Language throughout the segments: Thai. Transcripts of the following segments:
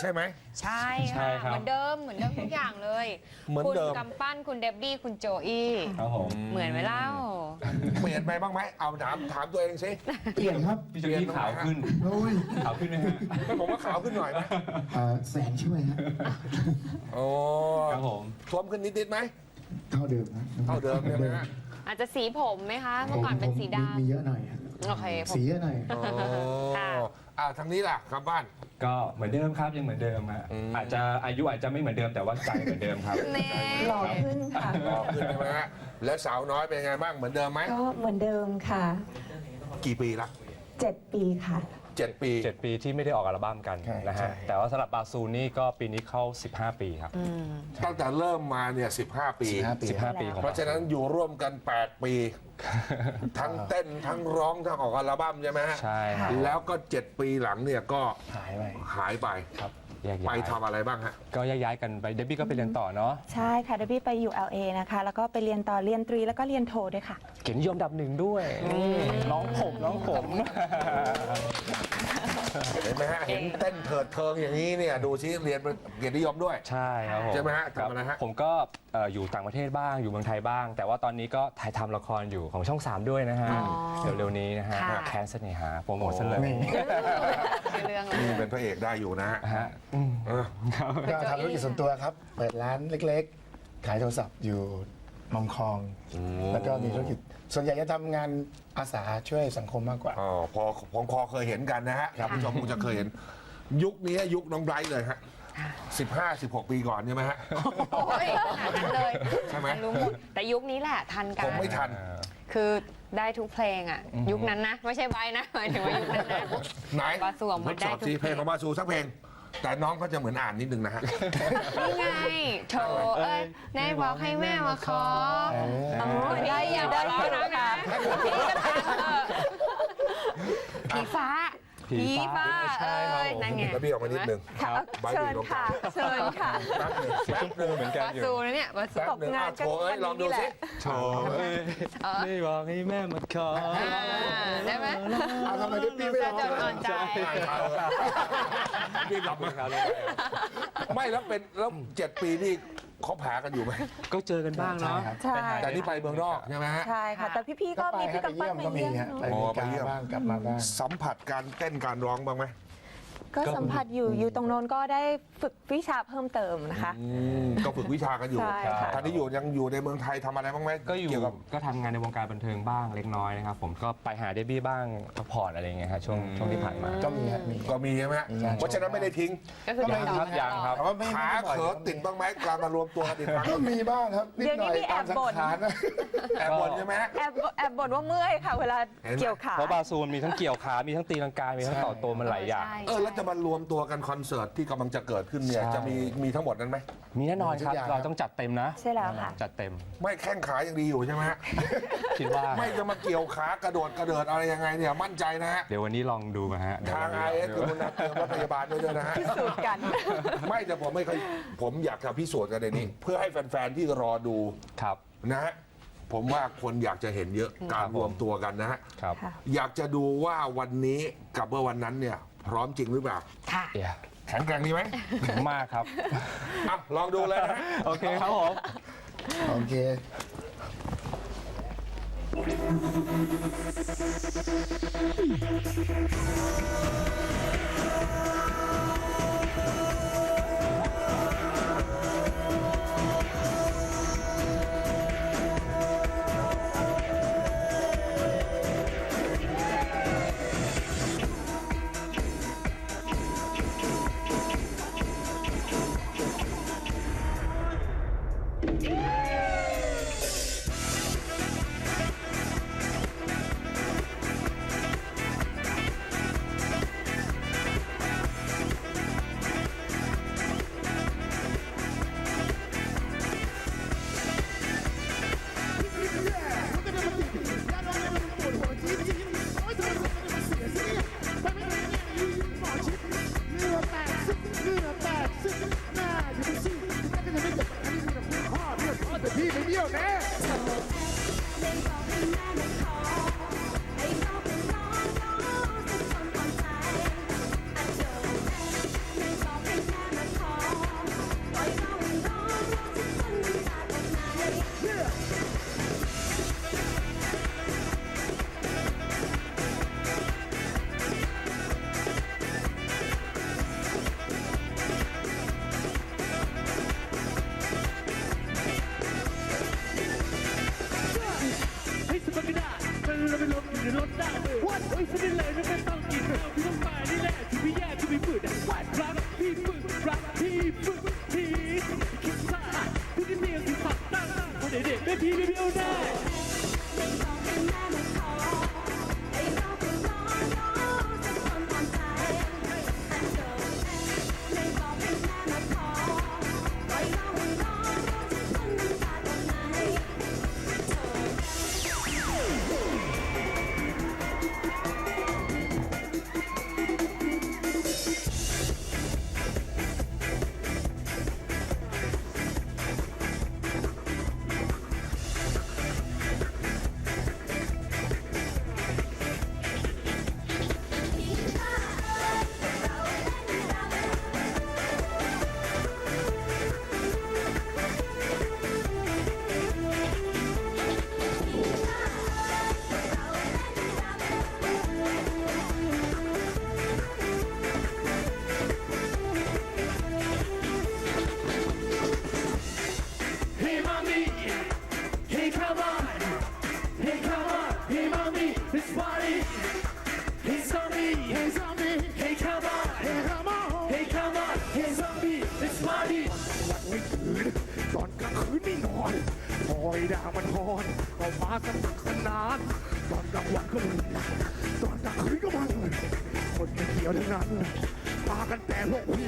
ใช่ไหม ใช่ใช่ค่ะครับเหมือนเดิมเหมือนเดิมทุกอย่างเลยเหมือนคุณเดิม กำปั้นคุณเดบบี้คุณโจอี้ครับผมเหมือนไหมเล่า เปลี่ยนไปบ้างไหมเอาถามถามตัวเองสิ เปลี่ยนครับพี่โจอี้ขาวขึ้นโอ้ยขาวขึ้นนะฮะไม่ผมว่าขาวขึ้นหน่อยนะอ่าแสงช่วยฮะโอ้ครับผมท่วมขึ้นนิดๆไหม เท่าเดิมนะเท่าเดิมใช่ไหมฮะ อาจจะสีผมไหมคะ เมื่อก่อนเป็นสีผมมีมีดำเยอะหน่อยฮะโอเคผม สีเยอะหน่อย โอ้ค่ะ อ่าทางนี้ล่ะครับบ้าน ก็เหมือนเดิมครับยังเหมือนเดิมฮะอืม อาจจะอายุอาจจะไม่เหมือนเดิมแต่ว่าใจเหมือนเดิมครับเน่หล่อขึ้นค่ะ รอขึ้นใช่ไหมฮะแล้วสาวน้อยเป็นไงบ้างเหมือนเดิมไหมก็เหมือนเดิมค่ะ กี่ปีละ 7 ปีค่ะ เจ็ดปีเจ็ดปีที่ไม่ได้ออกอัลบั้มกันใช่นะใช่ฮะแต่ว่าสำหรับบาซูนี่ก็ปีนี้เข้า 15 ปีครับตั้งแต่เริ่มมาเนี่ย15 ปีสี่ห้าปี15 ปีของเพราะฉะนั้นอยู่ร่วมกัน 8 ปี ทั้งเต้นทั้งร้องทั้งออกอัลบั้มใช่ไหมฮะใช่ครับแล้วก็ 7 ปีหลังเนี่ยก็หายไป หายไปครับ แยกไปย้ายทำอะไรบ้างฮะ ก็แยกย้ายกันไปเดบบี้ก็ไปเรียนต่อเนาะใช่ค่ะเดบี้ไปอยู่ LA นะคะ แล้วก็ไปเรียนต่อเรียนตรีแล้วก็เรียนโทด้วยค่ะเกียรตินิยมอันดับหนึ่งด้วยน้องผมน้องผม เห็นไหมฮะเห็นเต้นเถิดเทิงอย่างนี้เนี่ยดูซิเรียนเกียรตินิยมด้วย ใช่ครับผมใช่ไหมฮะครับทำอะไรฮะ ผมก็เอ่ออยู่ต่างประเทศบ้างอยู่เมืองไทยบ้าง แต่ว่าตอนนี้ก็ถ่ายทำละครอยู่ของช่อง 3 ด้วยนะฮะ อ๋อเร็วๆนี้นะฮะค่ะ แคนเสน่หาโปรโมทซะเลยนี่เรื่องเลนี่ยเป็นพระเอกได้อยู่นะฮะฮะอืมเออก็ทำธุรกิจส่วนตัวครับ เปิดร้านเล็กๆ ขายโทรศัพท์อยู่มองคลอง แล้วก็มีธุรกิจ ส่วนใหญ่จะทำงานอาสาช่วยสังคมมากกว่า อ๋อพอผมพอเคยเห็นกันนะฮะท่านผู้ชมคงจะเคยเห็น ยุคนี้ยุคน้องไบรท์เลยฮะสิบห้าสิบหกปีก่อนใช่ไหมฮะ โอ้ยขนาดนั้นเลยใช่ไหม รู้หมดแต่ยุคนี้แหละทันกัผน มไม่ทัน คือได้ทุกเพลงอะ ยุคนั้นนะ ไม่ใช่ใบนะหมายถึงว่ายุคนั้นนะ ไหนบาซูออกมาทดสอบได้ทุกซีเพลงของบาซูสักเพลง แต่น้องเขาจะเหมือนอ่านนิดนึงนะฮะ นี่ไงโถเอ้ยแน่บอกให้แม่มาขอโอ้ยได้อย่าได้ร้องนะพี่ก็ทันเถอะผีฟ้าผีฟ้าเอ้ยนั่นไงแล้วพี่ออกมานิดนึงครับใบเชิญค่ะเชิญค่ะแป๊บนึงเหมือนกันบาอยู่ ซูนะเนี่ยบาซู แป๊บหนึงงาอะนโชว์เอ้ยกันลองดูวันนี้สิแหละ โถเอ้ยไม่บอกให้แม่มาขออ่าได้ไหมเอาทำไมพี่พี่ไม่ร้องจะโดนใจรีบหลับมาไม่แล้วเป็นแล้วเจ็ดปีนี่เขาแผลกันอยู่ไหมก็เจอกันบ้างเนาะใช่แต่นี่ไปเมืองนอกใช่ไหมฮะใช่ค่ะ แต่พี่ๆก็ก็ไปมีครัพี่บไปกำปั้เยี่นยมมาก็มีเยี่ยมฮะไปอ๋ออเมริไปเยี่กายมบ้างกลับมาบ้างสัมผัสการเต้นการร้องบ้างไหม ก็สัมผัสอยู่อยู่ตรงโน้นก็ได้ฝึกวิชาเพิ่มเติมนะคะ อืมก็ฝึกวิชากันอยู่ใช่ค่ะ ท่านที่อยู่ยังอยู่ในเมืองไทยทำอะไรบ้างไหมก็อยู่เกี่ยวกับ ก็ทำงานในวงการบันเทิงบ้างเล็กน้อยนะครับผมก็ไปหาเดบบี้บ้างพักผ่อนอะไรอย่างเงี้ยฮะช่วงช่วงที่ผ่านมาก็มีฮะมี ก็มีใช่ไหมฮะใช่เพราะฉะนั้นไม่ได้ทิ้งก็คือก็ไม่ติดต่อยังครับ แต่ว่าไม่ขาไม่บ่อยเขิติดบ้างไหมการมารวมตัวกันอีกครั้งก็มีบ้างครับนิดเดี๋ยวหนี้น่อยมีแอตามบสังบ่น ขารนะ แอบบ่นใช่ไหมฮะ แอบแอบบ่นว่าเมื่อยค่ะ เวลาเห็นไหม เกี่ยวขา เพราะบาซูมันมีทั้งเกี่ยวขา มีทั้งตีลังกา มีทั้งต่อตัวมันหลายอย่างใช่เออแล้วจะมารวมตัวกันคอนเสิร์ตที่กำลังจะเกิดขึ้นเนี่ยใช่ จะมีมีทั้งหมดนั้นไหม มีแน่นอนครับทุกอย่างเราต้องจัดเต็มนะใช่แล้วค่ะ จัดเต็มไม่แข้งขายังดีอยู่ใช่ไหมฮะคิดว่า ไม่จะมาเกี่ยวขากระโดดกระเดิดอะไรยังไงเนี่ยมั่นใจนะฮะ เดี๋ยววันนี้ลองดูมาฮะเดี๋ยวทางวันไอนี้เอสลคือองคุดูณนักเติมรถพยาบาลด้วยนะฮะ พิสูจน์กัน ไม่แต่ผมไม่เคยผมอยากจะพิสูจน์กันในนี้ เพื่อให้แฟน ๆ ที่รอดูครับ นะฮะ ผมว่าคนอยากจะเห็นเยอะการรวมตัวกันนะฮะ ครับ ค่ะ อยากจะดูว่าวันนี้กับเมื่อวันนั้นเนี่ย พร้อมจริงหรือเปล่า ค่ะเดี๋ยวแข็งแกร่งดีไหมมากครับ อะลองดูเลยนะฮะ โอเคครับผม โอเค พี่ privilégio, pessoal que não, não pare. Né? อยด่ามันฮอนก็มาสนุกสนานตอนกลางวันก็มึนตอนกลางคืนก็มันคนเกี่ยวทั้งนั้นมากันแต่พวกผี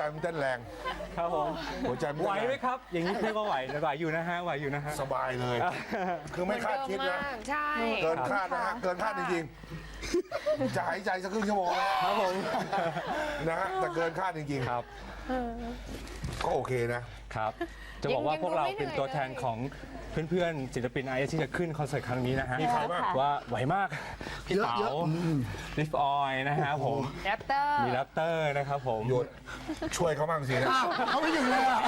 ใจมันเต้นแรง ครับผมหัวใจมันไหวเต้นไหมแรงครับ อย่างนี้เรียกว่าไหวไหวอยู่นะฮะไหวอยู่นะฮะ สบายเลย คือไม่คาดคิดนะ ใช่เกินคาดนะฮะ เกินคาดจริงๆ จะหายใจสักครึ่งชั่วโมงนะครับผม นะฮะ แต่เกินคาดจริงๆ ครับ ก็โอเคนะ ครับจะบอกว่าพวกเราเป็นตัวแทนของเพื่อนๆศิลปินไอเอที่จะขึ้นคอนเสิร์ตครั้งนี้นะฮะมีใครบ้าง ว่าไหวมากพี่เต๋าลิฟออยนะฮะผมแรปเตอร์มีแรปเตอร์นะครับผมหยุดช่วยเขาบ้างสินะเขาไม่อยู่เลยอะ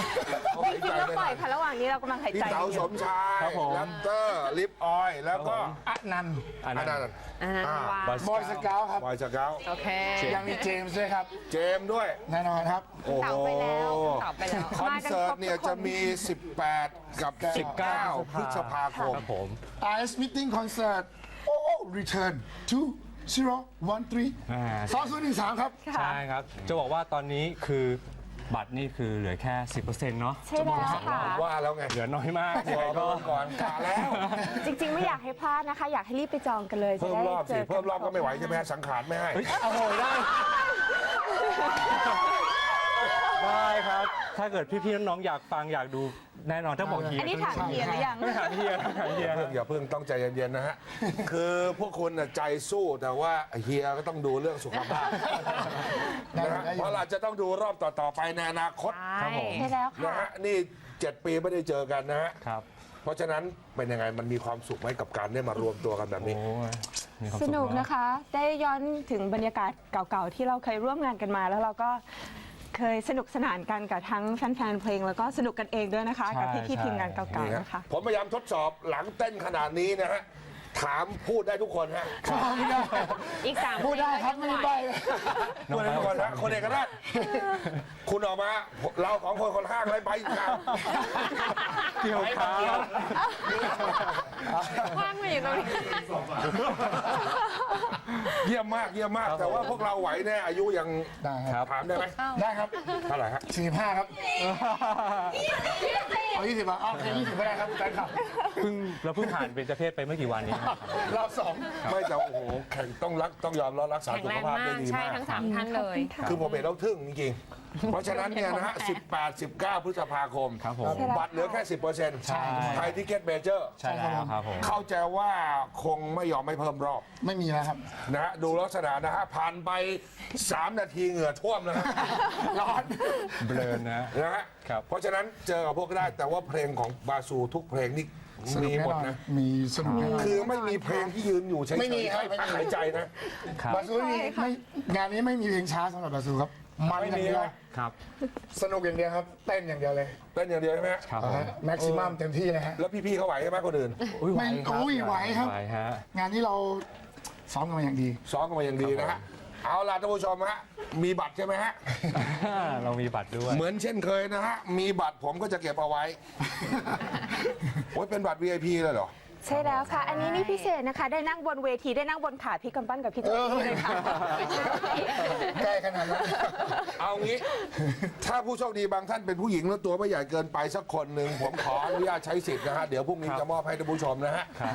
เขาหายจริใจงๆเราไม่ปล่ได้อยค่ะระหว่างนี้เรากำลังหายพี่ใจเต๋าอสยู่มชายครับผมแรปเตอร์ลิปออยล์แล้วก็อะนันต์อันอันนั้นั้นนอันนั้นอ่าว่าบอยสเกลครับบอยสเกลโอเคยังมีเจมส์ด้วยครับ เจมส์ด้วยแน่นอนครับโอ้โหเต่าไปแล้วเต่าไปแล้วคอนเสิร์ตเนี่ยจะมี 18 กับ 19 พฤษภาคม ครับผม RS Meeting Concert โอ้ Return to zero one three อ่าสองศูนย์หนึ่งสามครับ ใช่ครับ จะบอกว่าตอนนี้คือบัตรนี่คือเหลือแค่ 10%เนาะ ใช่แล้วค่ะ ว่าแล้วไงเหลือน้อยมากขอยังไงก็ก่อนกาแล้ว จริงๆ ไม่อยากให้พลาดนะคะ อยากให้รีบไปจองกันเลยจะเพิ่มได้รอบเจสิอกันเพิ่มรอบก็ไม่ไหวใช่ไหมฮะสังขารไม่ให้ โอ้โหได้ ได้ครับ ถ้าเกิดพี่ๆน้องๆอยากฟังอยากดูแน่นอนถ้าบอกเฮียอันนี้ถามเฮียหรือยังไม่ถามเฮียถามเฮียเพิ่งอย่าเพิ่งต้องใจเย็นๆนะฮะ คือพวกคุณน่ะใจสู้แต่ว่าเฮียก็ต้องดูเรื่องสุขภาพได้นะฮะได้อยู่เพราะเราจะต้องดูรอบต่อๆไปในอนาคตครับผม ใช่แล้วนะค่ะ ฮะนี่เจ็ดปีไม่ได้เจอกันนะฮะครับ เพราะฉะนั้นเป็นยังไงมันมีความสุขไหมกับการได้มารวมตัวกันแบบโอ้นี้ ยมีความสสุขนุกมาก นะคะ ได้ย้อนถึงบรรยากาศเก่าๆ ที่เราเคยร่วมงานกันมา แล้วเราก็ เคยสนุกสนานกันกับทั้งแฟนๆเพลง แล้วก็สนุกกันเองด้วยนะคะ กับพี่ๆทีมงานเก่านี่ๆฮะนะคะ ผมพยายามทดสอบหลังเต้นขนาดนี้นะฮะ ถามพูดได้ทุกคนฮะอีกสามพูดได้ครับไม่ได้ใบพูดได้ทุกคนนะคนเอกราชคุณออกมา เราของคนคนห้างไรไปอีกครับเกี่ยวขาว่างมาอยู่ตรงนี้เยี่ยมมากเยี่ยมมาก แต่ว่าพวกเราไหวแน่อายุยังได้ครับถามได้ไหมได้ครับเท่าไหร่ฮะสี่ห้าครับเอายี่สิบบาทเอาแค่ยี่สิบก็ได้ครับแฟนคลับเพิ่งเราเพิ่งผ่านเบญจเพศไปไม่กี่วันนี้นะครับรอบสองไม่แต่โอ้โหแข่งต้องรักต้องยอมรับรักษาแข็งสุแรขงภาพมาได้กดีใช่มาก ทั้งสามท่านเลย คือผมเห็นเราทึ่งจริงๆ เพราะฉะนั้นเนี่ยนะฮะ 18 19 พฤษภาคมครับผมบัตรเหลือแค่ 10%ใช่ ไทยทิเก็ตเมเจอร์ ใช่แล้วครับผม เข้าใจว่าคงไม่ยอมไม่เพิ่มรอบ ไม่มีแล้วครับ นะฮะ ดูลักษณะนะฮะ ผ่านไป 3 นาทีเหงื่อท่วมนะฮะ ร้อน เบลอนะ นะฮะ ครับ เพราะฉะนั้นเจอกับพวกได้แต่ว่าเพลงของบาซูทุกเพลงนี่ สนุกมีแน่หมดนอนนะ มีสนุกแน่นอนคือไม่มีเพลงที่ยืนอยู่เฉยๆไม่มีครับให้พักหายใจนะ ครับบาซูไม่มีไม่งานนี้ไม่มีเพลงช้าสำหรับบาซูครับ มันไม่อย่างมีเดียวนะ ครับสนุกอย่างเดียวครับเต้นอย่างเดียวเลยเต้นอย่างเดียวใช่ไหมฮะครับผมแม็กซิมัมเต็มที่เลยฮะ แล้วพี่ๆเขาไหวใช่ไหมคนอื่น อุ้ยไหวไม่ครับอุ้ยไหวครับ ไหวฮะ งานนี้เราซ้อมกันมาอย่างดี ซ้อมกันมาอย่างดีนะฮะ เอาล่ะท่านผู้ชมฮะมีบัตรใช่ไหมฮะ เรามีบัตรด้วย เหมือนเช่นเคยนะฮะ มีบัตรผมก็จะเก็บเอาไว้ โอ้ยเป็นบัตร VIP เลยเหรอ ใช่แล้วค่ะ อันนี้นี่พิเศษนะคะ ได้นั่งบนเวทีได้นั่งบนขาพี่กำปั้นกับพี่โจ๊กกี้เลยค่ะใกล้ขนาดนั้นเอางี้ ถ้าผู้โชคดีบางท่านเป็นผู้หญิงแล้วตัวไม่ใหญ่เกินไปสักคนหนึ่งผมขออนุญาตใช้สิทธิ์นะฮะ เดี๋ยวพรุ่งนี้จะมอบให้ท่านผู้ชมนะฮะครับ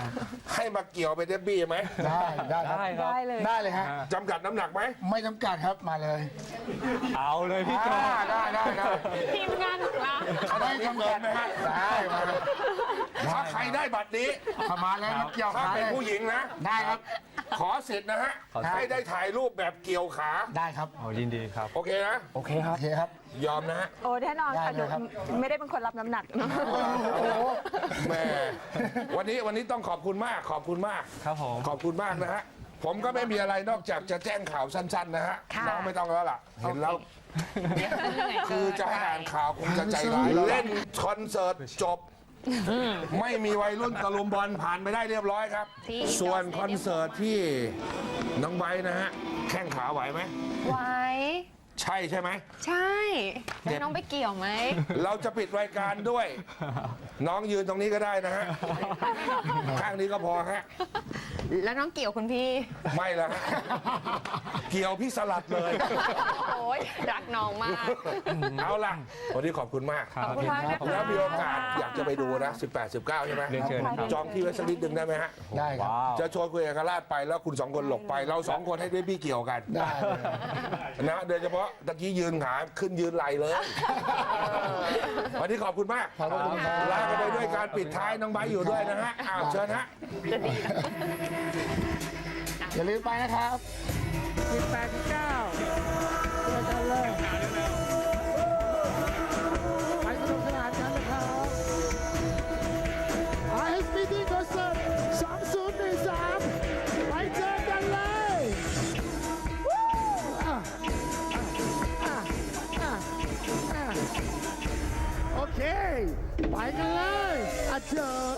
ให้มาเกี่ยวไปเดบบี้ไหมได้ได้ครับ ได้ครับ ได้เลยได้เลยฮะ จำกัดน้ำหนักไหม ไม่จำกัดครับมาเลย เอาเลยพี่โจอ่าได้ได้ได้ทีมงานของเราไม่จำกัดไหมฮะได้มาเลยถ้าใครได้บัตรนี้ประมาณแล้วเกี่ยวถ้าขาเป็นเลยผู้หญิงนะ ได้ครับ ขอสิทธิ์นะฮะ ขอสิทธิ์ ให้ได้ถ่ายรูปแบบเกี่ยวขา ได้ครับโอ้ยินดีครับ โอเคนะ โอเคครัโอบเคครับ ยอมนะฮะโอ้แน่นอนค่ะได้เลยครับหนูไม่ได้เป็นคนรับน้ำหนักเนอะโอ้โหแม่วันนี้วันนี้ต้องขอบคุณมาก ขอบคุณมาก ครับผม ขอบคุณมากนะฮะ ผมก็ไม่มีอะไรนอกจากจะแจ้งข่าวสั้น ๆ นะฮะ ค่ะ น้องไม่ต้องแล้วล่ะ เห็นแล้ว คือจะให้อ่านข่าวคงจะใจร้ายเล่นคอนเสิร์ตจบ ไม่มีวัยรุ่นตะลุมบอลผ่านไปได้เรียบร้อยครับ ที่ส่วนคอนเสิร์ตที่น้องไบร์ทนะฮะ แข้งขาไหวไหมไว้ ใช่ใช่ไหม ใช่แล้วน้องไปเกี่ยวไหม เราจะปิดรายการด้วย น้องยืนตรงนี้ก็ได้นะฮะ ข้างนี้ก็พอฮะ แล้วน้องเกี่ยวคุณพี่ ไม่ละฮะ เกี่ยวพี่สลัดเลย โอ้ยรักน้องมาก เอาล่ะ วันนี้ขอบคุณมากครับขอบคุณมากนะคะแล้วมีโอกาสอยากจะไปดูนะ 18 19 ใช่ไหมเรียนเชิญครับ จองที่ไว้สักนิดหนึ่งได้ไหมฮะ ได้ครับว้าวจะชวนคุณเอกราชไปแล้วคุณสองคนหลบไป เราสองคนให้ได้พี่เกี่ยวกันได้เลยนะโดยเฉพาะตะกี้ยืนขาขึ้นยืนไหลเลย วันนี้ขอบคุณมากขอบคุณครับ ลากันไปด้วยการปิดท้ายน้องไบอยู่ด้วยนะฮะอ้าวเชิญฮะ อย่าลืมไปนะครับ สิบแปดสิเก้าเจอกันเลยไปสนุกสนานกันนะครับ I have been in the Hey, Michael Lyons, I don't.